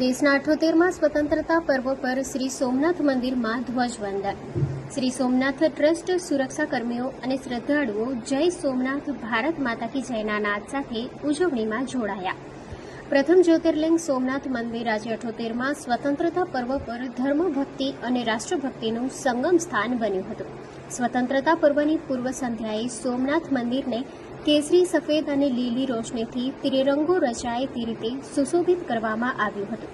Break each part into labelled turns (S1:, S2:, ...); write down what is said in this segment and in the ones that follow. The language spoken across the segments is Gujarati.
S1: દેશના અઠોતેરમાં સ્વતંત્રતા પર્વ પર શ્રી સોમનાથ મંદિરમાં ધ્વજવંદન શ્રી સોમનાથ ટ્રસ્ટ સુરક્ષા કર્મીઓ અને શ્રદ્ધાળુઓ જય સોમનાથ ભારત માતા કી જયના નાદ સાથે ઉજવણીમાં જોડાયા. પ્રથમ જ્યોતિર્લિંગ સોમનાથ મંદિર આજે અઠોતેરમાં સ્વતંત્રતા પર્વ પર ધર્મ ભક્તિ અને રાષ્ટ્રભક્તિનું સંગમ સ્થાન બન્યું હતું. સ્વતંત્રતા પર્વની પૂર્વ સંધ્યાએ સોમનાથ મંદિરને કેસરી, સફેદ અને લીલી રોશનીથી ત્રિરંગો રચાય તે રીતે સુશોભિત કરવામાં આવ્યું હતું.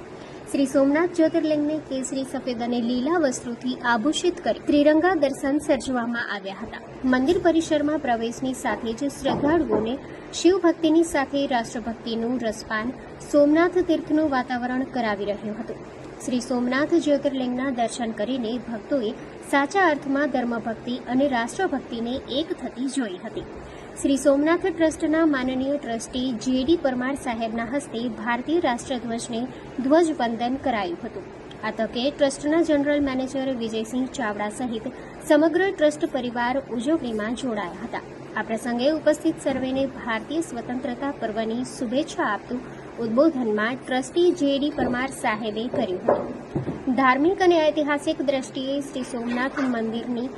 S1: શ્રી સોમનાથ જ્યોતિર્લિંગને કેસરી, સફેદ અને લીલા વસ્ત્રોથી આભૂષિત કરી ત્રિરંગા દર્શન સર્જવામાં આવ્યા હતા. મંદિર પરિસરમાં પ્રવેશની સાથે જ શ્રદ્ધાળુઓને શિવભક્તિની સાથે રાષ્ટ્રભક્તિનું રસપાન, સોમનાથ તીર્થનું વાતાવરણ કરાવી રહ્યું હતું. શ્રી સોમનાથ જ્યોતિર્લિંગના દર્શન કરીને ભક્તોએ સાચા અર્થમાં ધર્મભક્તિ અને રાષ્ટ્રભક્તિને એક થતી જોઈ હતી. શ્રી સોમનાથ ટ્રસ્ટના માનનીય ટ્રસ્ટી જેડી પરમાર સાહેબના હસ્તે ભારતીય રાષ્ટ્રધ્વજને ધ્વજવંદન કરાયું હતું. આ તકે ટ્રસ્ટના જનરલ મેનેજર વિજયસિંહ ચાવડા સહિત સમગ્ર ટ્રસ્ટ પરિવાર ઉજવણીમાં જોડાયા હતા. આ પ્રસંગે ઉપસ્થિત સર્વેને ભારતીય સ્વતંત્રતા પર્વની શુભેચ્છા આપતું ઉદ્બોધનમાં ટ્રસ્ટી જેડી પરમાર સાહેબે કર્યું હતું. ધાર્મિક અને ઐતિહાસિક દ્રષ્ટિએ શ્રી સોમનાથ મંદિરની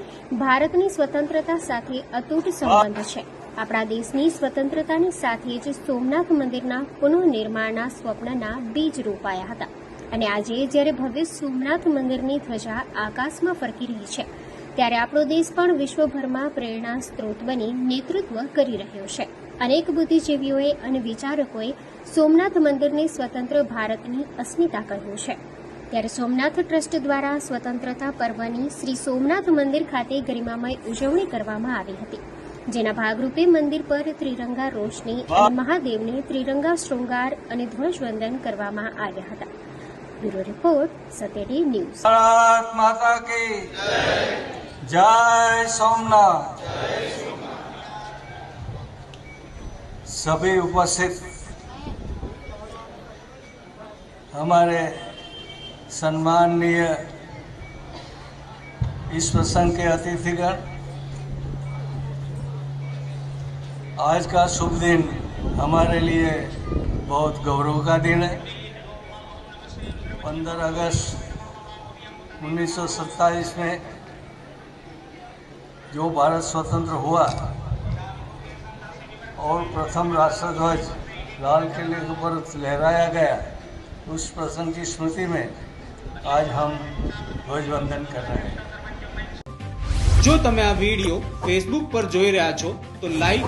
S1: ભારતની સ્વતંત્રતા સાથે અતૂટ સંબંધ છે. આપણા દેશની સ્વતંત્રતાની સાથે જ સોમનાથ મંદિરના પુનઃનિર્માણના સ્વપ્નના બીજ રોપાયા હતા. અને આજે જ્યારે ભવ્ય સોમનાથ મંદિરની ધ્વજા આકાશમાં ફરકી રહી છે, ત્યારે આપણો દેશ પણ વિશ્વભરમાં પ્રેરણા સ્ત્રોત બની નેતૃત્વ કરી રહ્યો છે. અનેક બુદ્ધિજીવીઓએ અને વિચારકોએ સોમનાથ મંદિરને સ્વતંત્ર ભારતની અસ્મિતા કહ્યું છે. ત્યારે સોમનાથ ટ્રસ્ટ દ્વારા સ્વતંત્રતા પર્વની શ્રી સોમનાથ મંદિર ખાતે ગરિમામય ઉજવણી કરવામાં આવી હતી. જેના ભાગરૂપે મંદિર પર ત્રિરંગા રોશની અને મહાદેવને ત્રિરંગા શૃંગાર અને ધ્વજવંદન કરવામાં આવ્યા હતા બ્યુરો રિપોર્ટ સત્યડી ન્યૂઝ
S2: भारत माता की जय सोमनाथ सभी उपस्थित हमारे सम्माननीय इस प्रसंग के अतिथिगण आज का शुभ दिन हमारे लिए बहुत गौरव का दिन है पंद्रह अगस्त 1927 में जो भारत स्वतंत्र हुआ और प्रथम राष्ट्रध्वज लाल किले के ऊपर लहराया गया उस प्रसंग की स्मृति में आज हम ध्वजवंदन कर रहे हैं
S3: જો તમે આ વિડીયો ફેસબુક પર જોઈ રહ્યા છો તો લાઈક